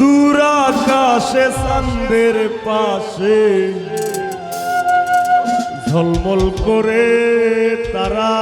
দূর আকাশে চান্দের পাশে ঝলমল করে তারা।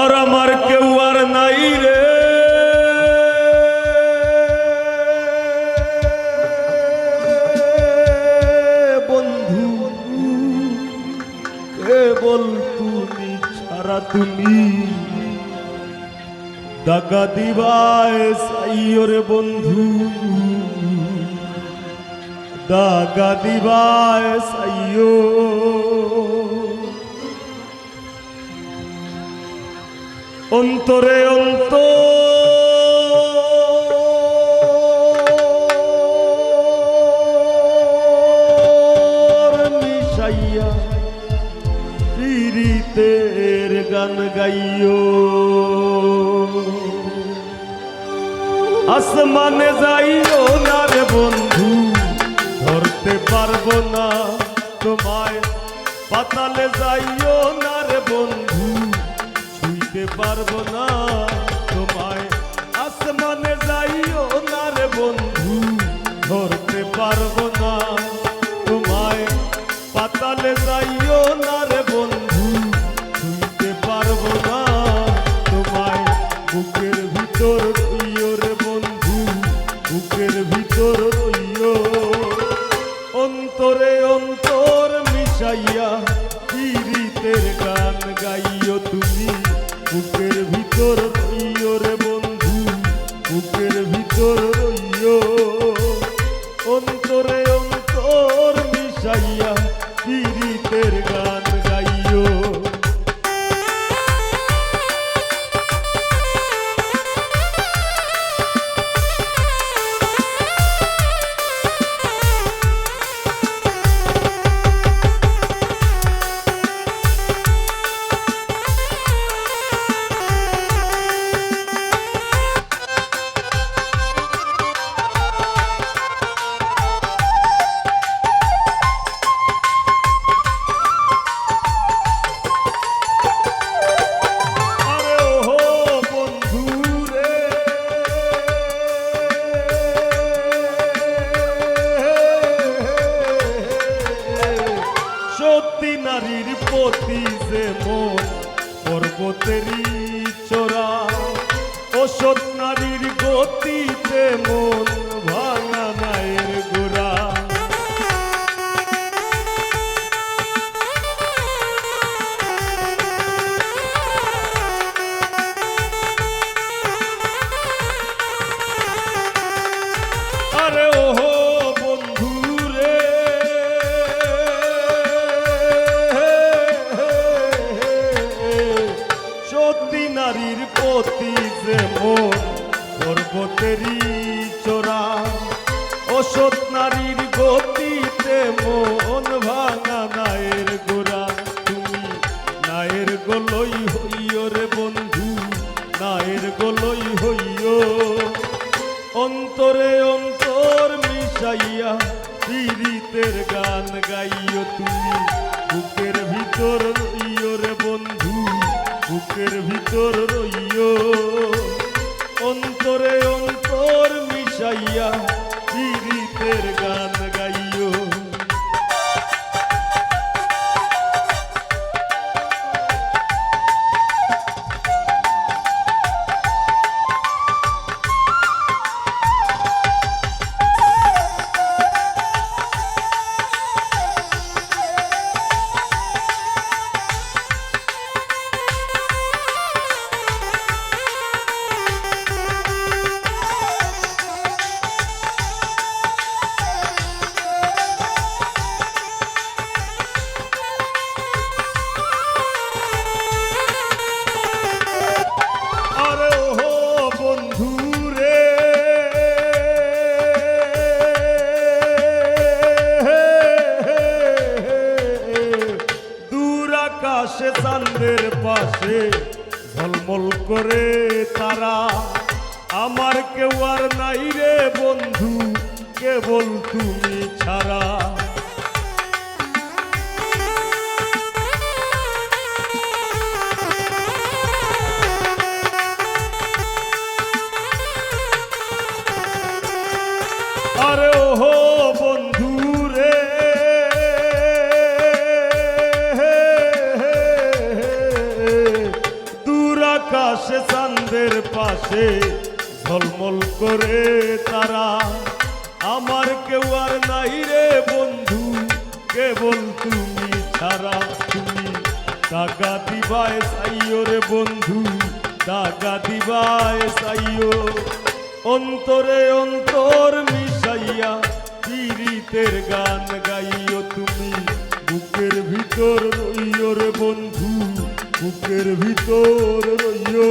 আর আমার কেউ দিবায় সাইয়রে বন্ধু। দাগা দিবায় সাইয়ো অন্তরে অন্ত মিশাইয়া পীড়িতের গান গাইও আসমানে যাইও না রে বন্ধু। মিশাইয়া নারীর গতিতে মন ভাঙা মায়ের গোড়া। আরে ওহো অসৎ নারীর গতিতে মন ভাঙা নায়ের গোড়া। তুমি নায়ের গলই হইও রে বন্ধু, নায়ের গলই হইও। অন্তরে অন্তর মিশাইয়া পীড়িতের গান গাইও তুমি। বুকের ভিতর রইও রে বন্ধু, বুকের ভিতর রইও। অন্তরে অন্তর মিশাইয়া বল করে তারা। আমার কেউ আর নাই রে বন্ধু কেবল তুমি ছাড়া। আরে ওহো পাশে ঝলমল করে তারা। আমার কেউ আর নাই রে বন্ধু, কেবল তুমি ছাড়া। তুমি টাকা দিবায় সাইও রে বন্ধু টাকা দিবায় সাইও। অন্তরে অন্তর মিশাইয়া পীড়িতের গান গাইও তুমি। বুকের ভিতর রইও রে বন্ধু, বুকের ভিতর রইও।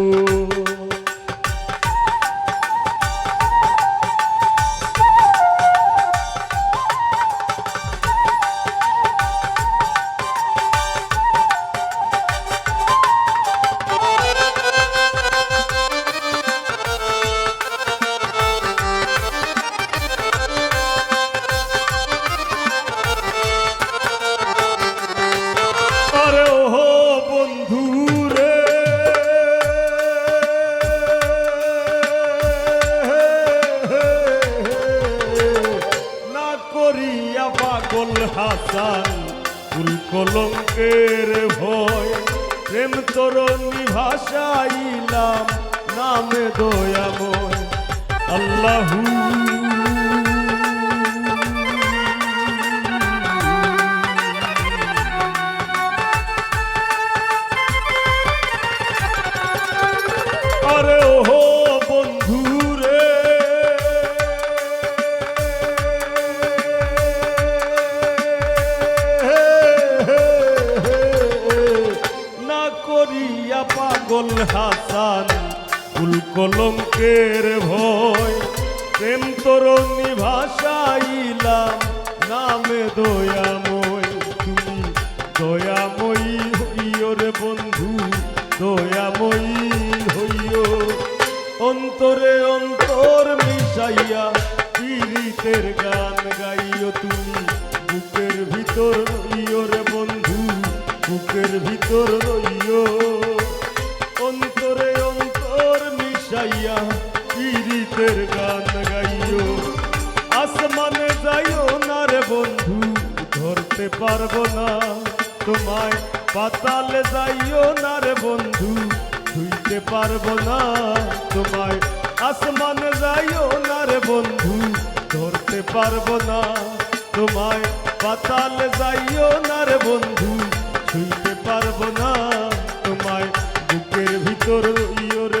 পাগল হাসান ফুল কলঙ্কের ভয়। প্রেম তরণী ভাষাইলাম নামে দয়াময়। আল্লাহু হাসান, ফুল কলঙ্কের ভয়। প্রেম তরণী ভাষাইলাম নামে দয়াময়। তুমি দয়াময়ী হইও রে বন্ধু, দয়াময়ী হইও। অন্তরে অন্তর মিশাইয়া পীড়িতের গান গাইও তুমি। বুকের ভিতর রইও রে বন্ধু, বুকের ভিতর রইও। মিশাইয়া পীড়িতের গান গাইও আসমানে যাইও না রে বন্ধু ধরতে পারব না তোমায় পাতালে যাইও না রে বন্ধু ছুঁইতে পারব না তোমায় আসমানে যাইও না রে বন্ধু ধরতে পারব না তোমায় পাতালে যাইও না রে বন্ধু ছুঁইতে পারব না তোমায় বুকের ভিতর রইও রে বন্ধু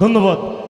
ধন্যবাদ।